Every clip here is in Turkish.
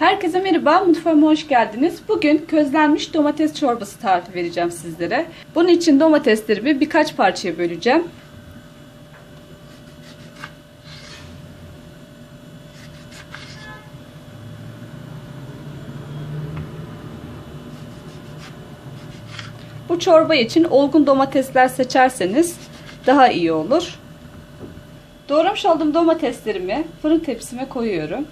Herkese merhaba, mutfağıma hoş geldiniz. Bugün közlenmiş domates çorbası tarifi vereceğim sizlere. Bunun için domateslerimi birkaç parçaya böleceğim. Bu çorba için olgun domatesler seçerseniz daha iyi olur. Doğramış olduğum domateslerimi fırın tepsime koyuyorum.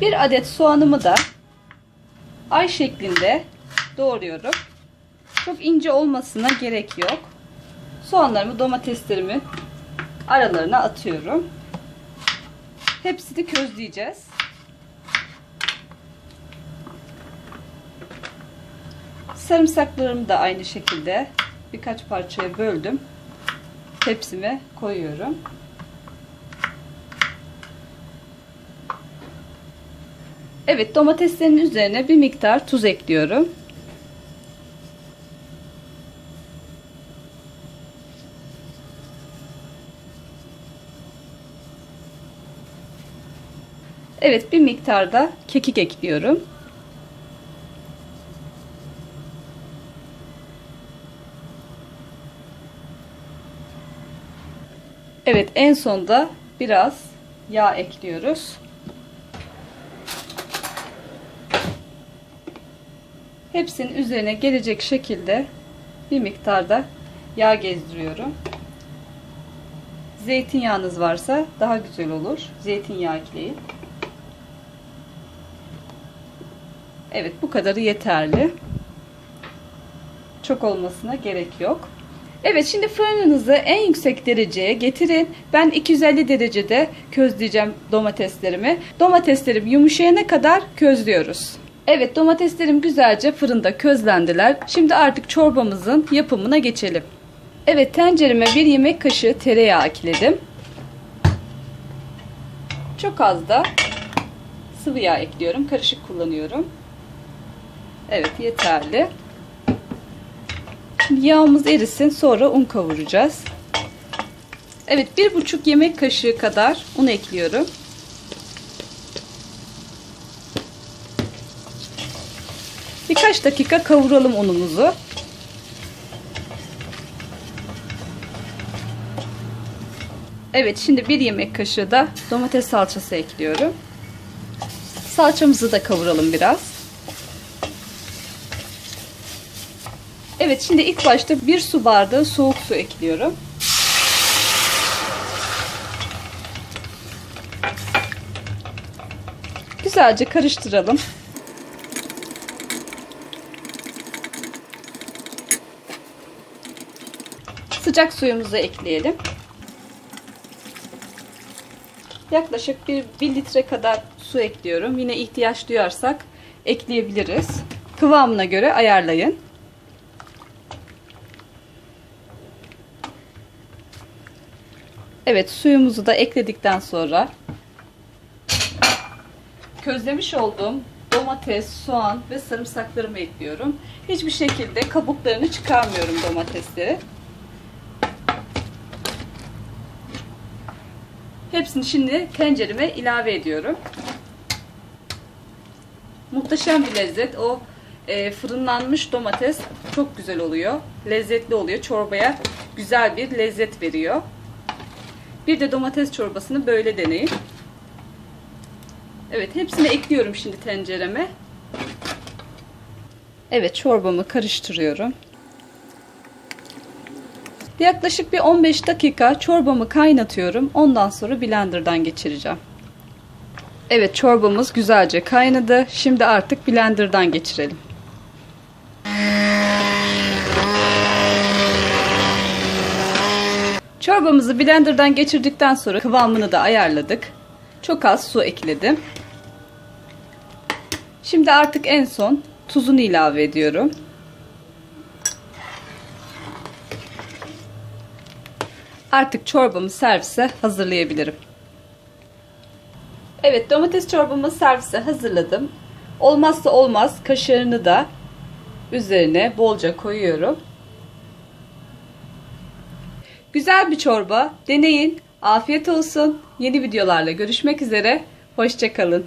Bir adet soğanımı da ay şeklinde doğruyorum. Çok ince olmasına gerek yok. Soğanlarımı, domateslerimi aralarına atıyorum. Hepsini közleyeceğiz. Sarımsaklarımı da aynı şekilde birkaç parçaya böldüm. Tepsime koyuyorum. Evet domateslerin üzerine bir miktar tuz ekliyorum. Evet bir miktar da kekik ekliyorum. Evet en sonda biraz yağ ekliyoruz. Hepsinin üzerine gelecek şekilde bir miktarda yağ gezdiriyorum. Zeytinyağınız varsa daha güzel olur. Zeytinyağı ekleyin. Evet bu kadarı yeterli. Çok olmasına gerek yok. Evet şimdi fırınınızı en yüksek dereceye getirin. Ben 250 derecede közleyeceğim domateslerimi. Domateslerim yumuşayana kadar közlüyoruz. Evet domateslerim güzelce fırında közlendiler. Şimdi artık çorbamızın yapımına geçelim. Evet tencereme bir yemek kaşığı tereyağı ekledim. Çok az da sıvı yağ ekliyorum. Karışık kullanıyorum. Evet yeterli. Şimdi yağımız erisin sonra un kavuracağız. Evet bir buçuk yemek kaşığı kadar un ekliyorum. Birkaç dakika kavuralım unumuzu. Evet şimdi bir yemek kaşığı da domates salçası ekliyorum. Salçamızı da kavuralım biraz. Evet şimdi ilk başta bir su bardağı soğuk su ekliyorum. Güzelce karıştıralım. Sıcak suyumuzu ekleyelim. Yaklaşık bir, bir litre kadar su ekliyorum. Yine ihtiyaç duyarsak ekleyebiliriz. Kıvamına göre ayarlayın. Evet suyumuzu da ekledikten sonra közlemiş olduğum domates, soğan ve sarımsaklarımı ekliyorum. Hiçbir şekilde kabuklarını çıkarmıyorum domatesleri. Hepsini şimdi tencereme ilave ediyorum. Muhteşem bir lezzet. O e, fırınlanmış domates çok güzel oluyor. Lezzetli oluyor. Çorbaya güzel bir lezzet veriyor. Bir de domates çorbasını böyle deneyin. Evet hepsini ekliyorum şimdi tencereme. Evet çorbamı karıştırıyorum. Yaklaşık bir 15 dakika çorbamı kaynatıyorum. Ondan sonra blenderdan geçireceğim. Evet çorbamız güzelce kaynadı. Şimdi artık blenderdan geçirelim. Çorbamızı blenderdan geçirdikten sonra kıvamını da ayarladık. Çok az su ekledim. Şimdi artık en son tuzunu ilave ediyorum. Artık çorbamı servise hazırlayabilirim. Evet domates çorbamı servise hazırladım. Olmazsa olmaz kaşarını da üzerine bolca koyuyorum. Güzel bir çorba. Deneyin. Afiyet olsun. Yeni videolarla görüşmek üzere. Hoşçakalın.